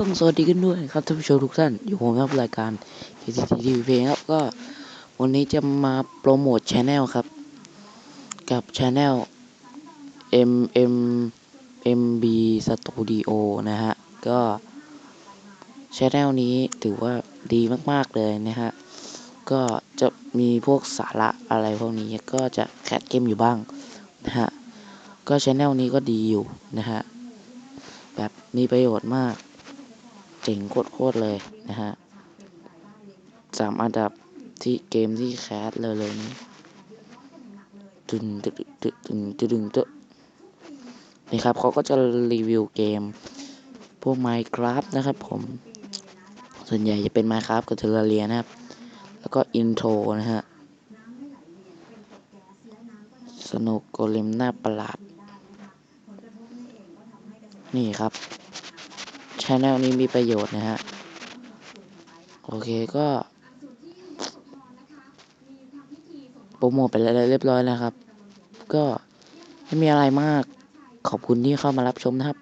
ต้องสวัสดีกันด้วยครับท่านผู้ชมทุกท่าน อยู่ผมครับรายการ KTT TV เพลงครับ ก็วันนี้จะมาโปรโมทช anel ครับ กับช anel M M MB Studio นะฮะ ก็ช anel นี้ถือว่าดีมาก ๆ เลยนะฮะ ก็จะมีพวกสาระอะไรพวกนี้ก็จะแคสเกมอยู่บ้างนะฮะ ก็ช anel นี้ก็ดีอยู่นะฮะ แบบมีประโยชน์มาก เจ๋งโคตรๆเลยนะฮะสามอันดับที่เกมที่แคสเลยเลยนี้ตึงตึงตึงตึงตึงตึงตึงนี่ครับเขาก็จะรีวิวเกม พวก Minecraft นะครับผม ส่วนใหญ่จะเป็น Minecraft กับเทเลเรียนะครับ แล้วก็อินโทรนะฮะ สนุกโกเลมหน้าประหลาด นี่ครับ ชแนลนี้มีประโยชน์นะฮะ โอเคก็ โปรโมทไปแล้วเรียบร้อยแล้วครับ ก็ไม่มีอะไรมากขอบคุณที่เข้ามารับชมนะครับ